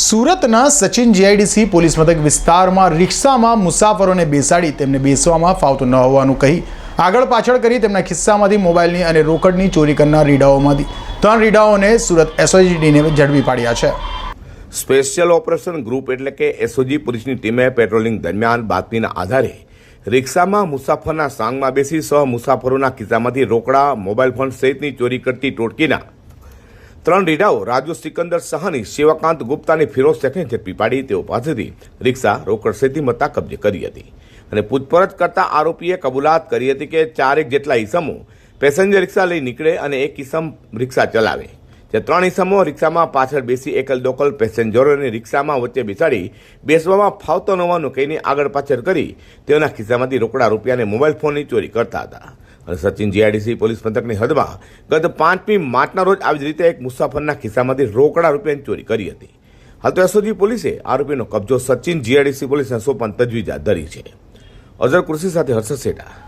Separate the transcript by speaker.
Speaker 1: સુરતના Sachin GIDC police મથક વિસ્તારમાં રિક્ષામાં મુસાફરોને બેસાડી તેમને બેસવામાં ફાવતું ન હોવાનું કહી આગળ પાછળ કરી તેમના ખિસ્સામાંથી મોબાઈલની અને રોકડની ચોરી કરનાર રીડાઓમાંથી. ત્રણ રીડાઓને સુરત એસઓજીડીને ઝડપી પાડ્યા છે.
Speaker 2: સ્પેશિયલ ઓપરેશન ગ્રુપ એટલે કે એસઓજી પોલીસની ટીમે પેટ્રોલિંગ દરમિયાન બાતમીના આધારે રિક્ષામાં મુસાફરના સાંગમાં બેસી સહ મુસાફરોના ખિસ્સામાંથી રોકડા, મોબાઈલ ફોન સહિતની ચોરી કરતી ટોળકીના ત્રણ રીઢાઓ રાજુ સિકંદર સહાની, શિવકાંત ગુપ્તાની ફિરોઝ શેખને ઝડપી પાડી તેઓ પાસેથી રિક્ષા રોકડ સહિતની મત્તા કબજે કરી હતી. અને પૂછપરછ કરતા આરોપીએ કબૂલાત કરી હતી કે ચારેક જેટલા ઈસમો પેસેન્જર રિક્ષા લઈ નીકળે અને એક ઈસમ રિક્ષા ચલાવે. જે ત્રણ ઈસમો રિક્ષામાં પાછળ બેસી એકલ દોકલ પેસેન્જરોને રિક્ષામાં વચ્ચે બેસાડી બેસવામાં ફાવતો ન હોવાનું કહીને આગળ પાછળ કરી તેઓના ખિસ્સામાંથી રોકડા રૂપિયાને મોબાઈલ ફોનની ચોરી કરતા હતા. અને સચિન જીઆઈડીસી પોલીસ પંથકની હદમાં ગત પાંચમી માર્ચના રોજ આવી જ રીતે એક મુસાફરના ખિસ્સામાંથી રોકડા રૂપિયાની ચોરી કરી હતી. હાલ તો એસઓજી પોલીસે આરોપીનો કબજો સચિન જીઆઈડીસી પોલીસને સોંપવાની તજવીજ હાથ ધરી છે. અઝર કૃષિ સાથે હર્ષદ સેઠા